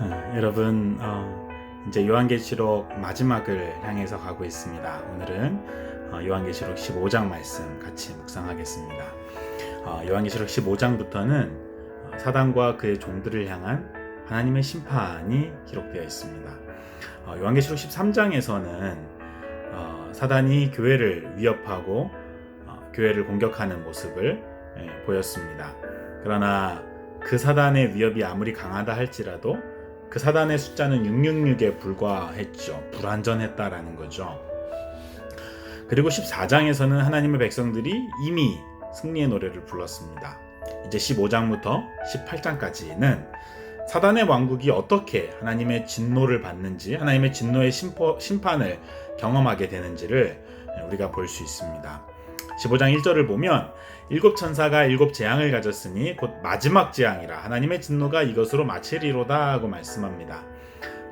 어, 여러분 어, 이제 요한계시록 마지막을 향해서 가고 있습니다. 오늘은 어, 요한계시록 15장 말씀 같이 묵상하겠습니다. 어, 요한계시록 15장부터는 어, 사단과 그의 종들을 향한 하나님의 심판이 기록되어 있습니다. 어, 요한계시록 13장에서는 어, 사단이 교회를 위협하고 어, 교회를 공격하는 모습을 예, 보였습니다. 그러나 그 사단의 위협이 아무리 강하다 할지라도 그 사단의 숫자는 666에 불과했죠. 불완전했다라는 거죠. 그리고 14장에서는 하나님의 백성들이 이미 승리의 노래를 불렀습니다. 이제 15장부터 18장까지는 사단의 왕국이 어떻게 하나님의 진노를 받는지, 하나님의 진노의 심판을 경험하게 되는지를 우리가 볼 수 있습니다. 15장 1절을 보면 일곱 천사가 일곱 재앙을 가졌으니 곧 마지막 재앙이라 하나님의 진노가 이것으로 마치리로다 하고 말씀합니다.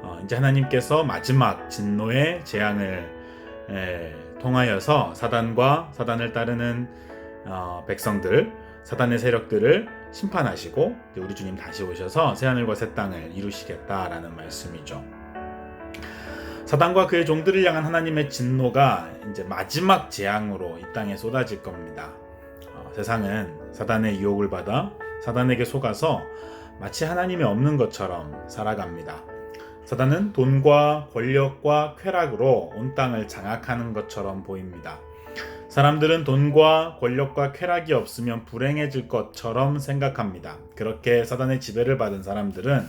어, 이제 하나님께서 마지막 진노의 재앙을 에, 통하여서 사단과 사단을 따르는 어, 백성들, 사단의 세력들을 심판하시고 우리 주님 다시 오셔서 새 하늘과 새 땅을 이루시겠다라는 말씀이죠. 사단과 그의 종들을 향한 하나님의 진노가 이제 마지막 재앙으로 이 땅에 쏟아질 겁니다. 어, 세상은 사단의 유혹을 받아 사단에게 속아서 마치 하나님이 없는 것처럼 살아갑니다. 사단은 돈과 권력과 쾌락으로 온 땅을 장악하는 것처럼 보입니다. 사람들은 돈과 권력과 쾌락이 없으면 불행해질 것처럼 생각합니다. 그렇게 사단의 지배를 받은 사람들은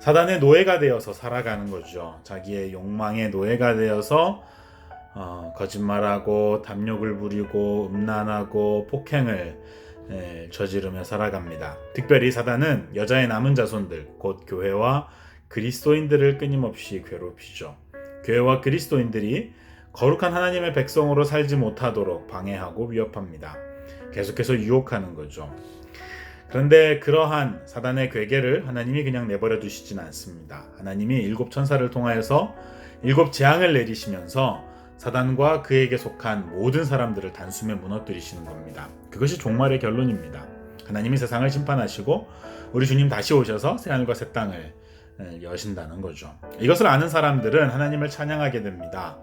사단의 노예가 되어서 살아가는 거죠. 자기의 욕망의 노예가 되어서 어, 거짓말하고 담력을 부리고 음란하고 폭행을 에, 저지르며 살아갑니다. 특별히 사단은 여자의 남은 자손들, 곧 교회와 그리스도인들을 끊임없이 괴롭히죠. 교회와 그리스도인들이 거룩한 하나님의 백성으로 살지 못하도록 방해하고 위협합니다. 계속해서 유혹하는 거죠. 그런데 그러한 사단의 괴계를 하나님이 그냥 내버려 두시진 않습니다. 하나님이 일곱 천사를 통하여서 일곱 재앙을 내리시면서 사단과 그에게 속한 모든 사람들을 단숨에 무너뜨리시는 겁니다. 그것이 종말의 결론입니다. 하나님이 세상을 심판하시고 우리 주님 다시 오셔서 새하늘과 새 땅을 여신다는 거죠. 이것을 아는 사람들은 하나님을 찬양하게 됩니다.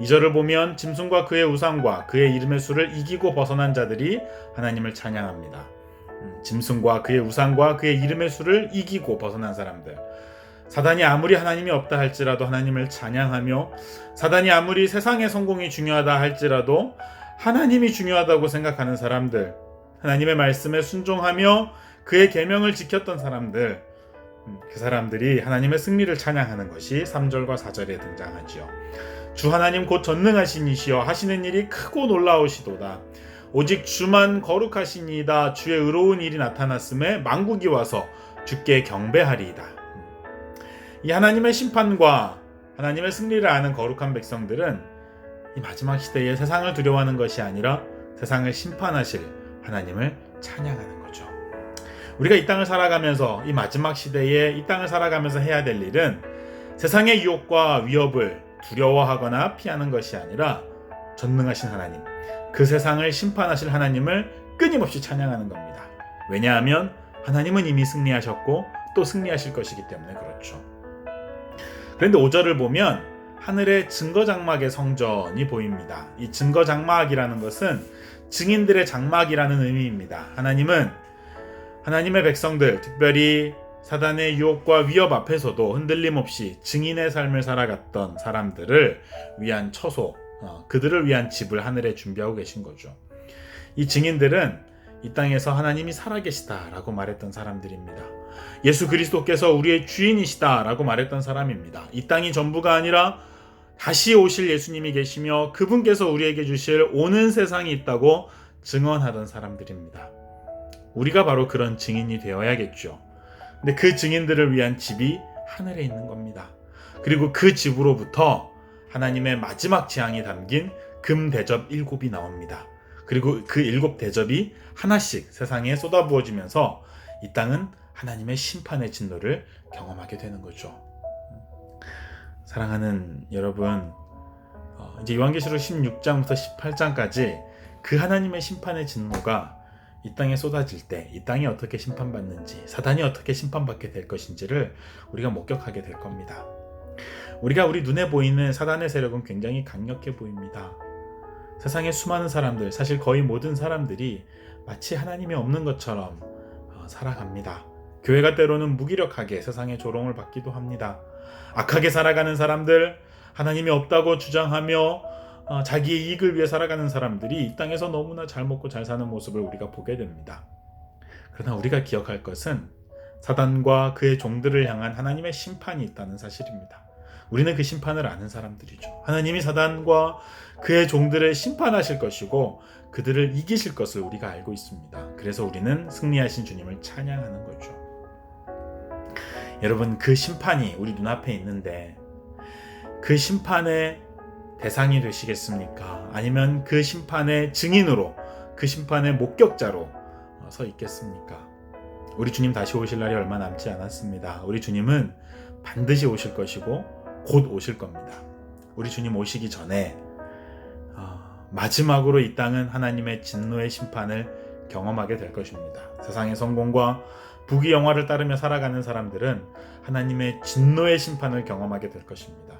이절을 보면 짐승과 그의 우상과 그의 이름의 수를 이기고 벗어난 자들이 하나님을 찬양합니다. 짐승과 그의 우상과 그의 이름의 수를 이기고 벗어난 사람들. 사단이 아무리 하나님이 없다 할지라도 하나님을 찬양하며 사단이 아무리 세상의 성공이 중요하다 할지라도 하나님이 중요하다고 생각하는 사람들. 하나님의 말씀에 순종하며 그의 계명을 지켰던 사람들. 그 사람들이 하나님의 승리를 찬양하는 것이 3절과 4절에 등장하지요. 주 하나님 곧 전능하신 이시여 하시는 일이 크고 놀라우시도다. 오직 주만 거룩하시니이다. 주의 의로운 일이 나타났음에 망국이 와서 주께 경배하리이다. 이 하나님의 심판과 하나님의 승리를 아는 거룩한 백성들은 이 마지막 시대에 세상을 두려워하는 것이 아니라 세상을 심판하실 하나님을 찬양하는 거죠. 우리가 이 땅을 살아가면서 이 마지막 시대에 이 땅을 살아가면서 해야 될 일은 세상의 유혹과 위협을 두려워하거나 피하는 것이 아니라 전능하신 하나님, 그 세상을 심판하실 하나님을 끊임없이 찬양하는 겁니다. 왜냐하면 하나님은 이미 승리하셨고 또 승리하실 것이기 때문에 그렇죠. 그런데 5절을 보면 하늘의 증거 장막의 성전이 보입니다. 이 증거 장막이라는 것은 증인들의 장막이라는 의미입니다. 하나님은 하나님의 백성들, 특별히 사단의 유혹과 위협 앞에서도 흔들림 없이 증인의 삶을 살아갔던 사람들을 위한 처소, 어, 그들을 위한 집을 하늘에 준비하고 계신 거죠. 이 증인들은 이 땅에서 하나님이 살아계시다라고 말했던 사람들입니다. 예수 그리스도께서 우리의 주인이시다라고 말했던 사람입니다. 이 땅이 전부가 아니라 다시 오실 예수님이 계시며 그분께서 우리에게 주실 오는 세상이 있다고 증언하던 사람들입니다. 우리가 바로 그런 증인이 되어야겠죠. 근데 그 증인들을 위한 집이 하늘에 있는 겁니다. 그리고 그 집으로부터 하나님의 마지막 재앙이 담긴 금 대접 일곱이 나옵니다. 그리고 그 일곱 대접이 하나씩 세상에 쏟아부어지면서 이 땅은 하나님의 심판의 진노를 경험하게 되는 거죠. 사랑하는 여러분, 어, 이제 요한계시록 16장부터 18장까지 그 하나님의 심판의 진노가 이 땅에 쏟아질 때 이 땅이 어떻게 심판받는지 사단이 어떻게 심판받게 될 것인지를 우리가 목격하게 될 겁니다. 우리가 우리 눈에 보이는 사단의 세력은 굉장히 강력해 보입니다. 세상의 수많은 사람들, 사실 거의 모든 사람들이 마치 하나님이 없는 것처럼 어, 살아갑니다. 교회가 때로는 무기력하게 세상의 조롱을 받기도 합니다. 악하게 살아가는 사람들, 하나님이 없다고 주장하며 어, 자기의 이익을 위해 살아가는 사람들이 이 땅에서 너무나 잘 먹고 잘 사는 모습을 우리가 보게 됩니다. 그러나 우리가 기억할 것은 사단과 그의 종들을 향한 하나님의 심판이 있다는 사실입니다. 우리는 그 심판을 아는 사람들이죠. 하나님이 사단과 그의 종들을 심판하실 것이고 그들을 이기실 것을 우리가 알고 있습니다. 그래서 우리는 승리하신 주님을 찬양하는 거죠. 여러분 그 심판이 우리 눈앞에 있는데 그 심판의 대상이 되시겠습니까? 아니면 그 심판의 증인으로 그 심판의 목격자로 어, 서 있겠습니까? 우리 주님 다시 오실 날이 얼마 남지 않았습니다. 우리 주님은 반드시 오실 것이고 곧 오실 겁니다. 우리 주님 오시기 전에 어, 마지막으로 이 땅은 하나님의 진노의 심판을 경험하게 될 것입니다. 세상의 성공과 부귀 영화를 따르며 살아가는 사람들은 하나님의 진노의 심판을 경험하게 될 것입니다.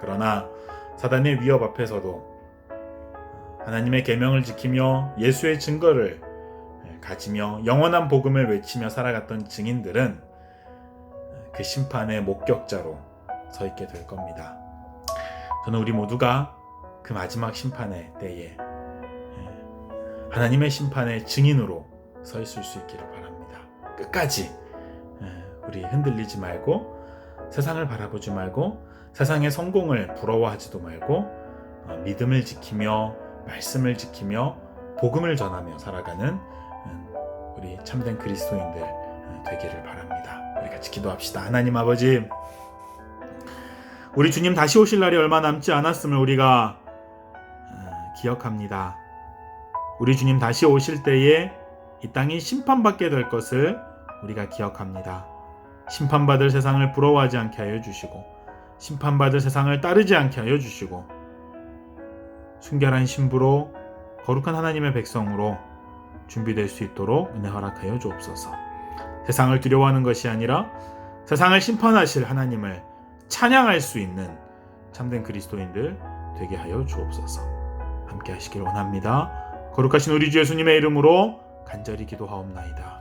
그러나 사단의 위협 앞에서도 하나님의 계명을 지키며 예수의 증거를 가지며 영원한 복음을 외치며 살아갔던 증인들은 그 심판의 목격자로 서 있게 될 겁니다. 저는 우리 모두가 그 마지막 심판의 때에 하나님의 심판의 증인으로 서 있을 수 있기를 바랍니다. 끝까지 우리 흔들리지 말고 세상을 바라보지 말고 세상의 성공을 부러워하지도 말고 어, 믿음을 지키며 말씀을 지키며 복음을 전하며 살아가는 음, 우리 참된 그리스도인들 어, 되기를 바랍니다. 우리 같이 기도합시다. 하나님 아버지, 우리 주님 다시 오실 날이 얼마 남지 않았음을 우리가 어, 기억합니다. 우리 주님 다시 오실 때에 이 땅이 심판받게 될 것을 우리가 기억합니다. 심판받을 세상을 부러워하지 않게 하여 주시고 심판받을 세상을 따르지 않게 하여 주시고 순결한 신부로 거룩한 하나님의 백성으로 준비될 수 있도록 은혜 허락하여 주옵소서. 세상을 두려워하는 것이 아니라 세상을 심판하실 하나님을 찬양할 수 있는 참된 그리스도인들 되게 하여 주옵소서. 함께 하시길 원합니다. 거룩하신 우리 주 예수님의 이름으로 간절히 기도하옵나이다.